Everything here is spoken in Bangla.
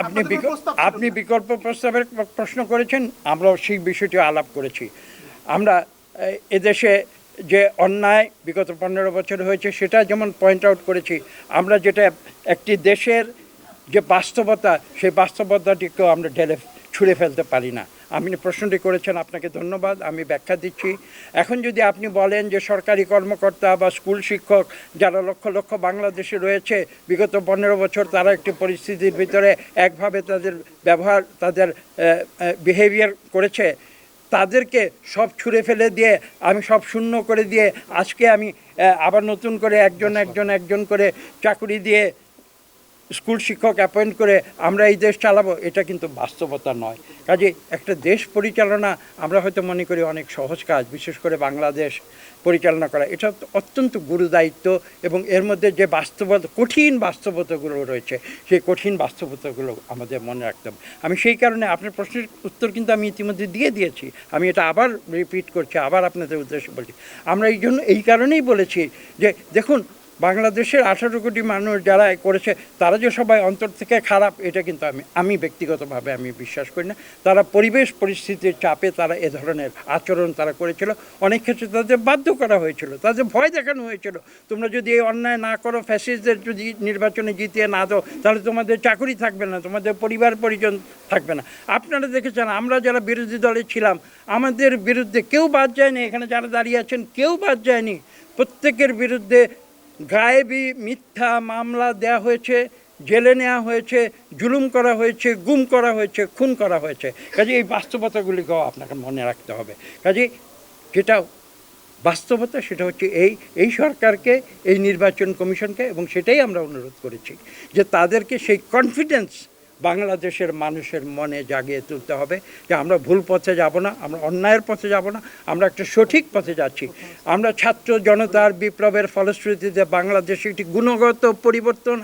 আপনি বিকল্প আপনি বিকল্প প্রস্তাবের প্রশ্ন করেছেন আমরাও সেই বিষয়টি আলাপ করেছি। আমরা এদেশে যে অন্যায় বিগত পনেরো বছর হয়েছে সেটা যেমন পয়েন্ট আউট করেছি আমরা যেটা একটি দেশের যে বাস্তবতা সেই বাস্তবতাটিকেও আমরা ঢেলে ছুঁড়ে ফেলতে পারি না। আপনি প্রশ্নটি করেছেন, আপনাকে ধন্যবাদ, আমি ব্যাখ্যা দিচ্ছি। এখন যদি আপনি বলেন যে সরকারি কর্মকর্তা বা স্কুল শিক্ষক যারা লক্ষ লক্ষ বাংলাদেশে রয়েছে, বিগত পনেরো বছর তারা একটি পরিস্থিতির ভিতরে একভাবে তাদের ব্যবহার, তাদের বিহেভিয়ার করেছে, তাদেরকে সব ছুঁড়ে ফেলে দিয়ে, আমি সব শূন্য করে দিয়ে আজকে আমি আবার নতুন করে একজন একজন একজন করে চাকরি দিয়ে স্কুল শিক্ষক অ্যাপয়েন্ট করে আমরা এই দেশ চালাবো, এটা কিন্তু বাস্তবতা নয়। কাজে একটা দেশ পরিচালনা, আমরা হয়তো মনে করি অনেক সহজ কাজ, বিশেষ করে বাংলাদেশ পরিচালনা করা। এটা অত্যন্ত গুরুদায়িত্ব এবং এর মধ্যে যে বাস্তবতা, কঠিন বাস্তবতাগুলো রয়েছে, সেই কঠিন বাস্তবতাগুলো আমাদের মনে রাখতে হবে। আমি সেই কারণে আপনার প্রশ্নের উত্তর কিন্তু আমি ইতিমধ্যে দিয়ে দিয়েছি। আমি এটা আবার রিপিট করছি, আবার আপনাদের উদ্দেশ্যে বলছি। আমরা এই জন্য, এই কারণেই বলেছি যে, দেখুন বাংলাদেশের আঠারো কোটি মানুষ যারা করেছে, তারা যে সবাই অন্তর থেকে খারাপ, এটা কিন্তু আমি আমি ব্যক্তিগতভাবে আমি বিশ্বাস করি না। তারা পরিবেশ পরিস্থিতির চাপে তারা এ ধরনের আচরণ তারা করেছিল। অনেক ক্ষেত্রে তাদের বাধ্য করা হয়েছিল, তাদের ভয় দেখানো হয়েছিল। তোমরা যদি এই অন্যায় না করো ফ্যাসিস্টদের যদি নির্বাচনে জিতিয়ে না দাও, তাহলে তোমাদের চাকরি থাকবে না, তোমাদের পরিবার পরিজন থাকবে না। আপনারা দেখেছেন, আমরা যারা বিরোধী দলে ছিলাম, আমাদের বিরুদ্ধে কেউ বাদ যায়নি। এখানে যারা দাঁড়িয়ে আছেন, কেউ বাদ যায়নি। প্রত্যেকের বিরুদ্ধে গায়েবী মিথ্যা মামলা দেয়া হয়েছে, জেলে নেওয়া হয়েছে, জুলুম করা হয়েছে, গুম করা হয়েছে, খুন করা হয়েছে। কাজে এই বাস্তবতাগুলিকেও আপনাকে মনে রাখতে হবে। কাজে যেটা বাস্তবতা, সেটা হচ্ছে এই এই সরকারকে, এই নির্বাচন কমিশনকে, এবং সেটাই আমরা অনুরোধ করেছি যে তাদেরকে সেই কনফিডেন্স বাংলাদেশের মানুষের মনে জাগিয়ে তুলতে হবে যে আমরা ভুল পথে যাব না, আমরা অন্যায়ের পথে যাব না, আমরা একটা সঠিক পথে যাচ্ছি। আমরা ছাত্র জনতার বিপ্লবের ফলশ্রুতিতে বাংলাদেশে একটি গুণগত পরিবর্তন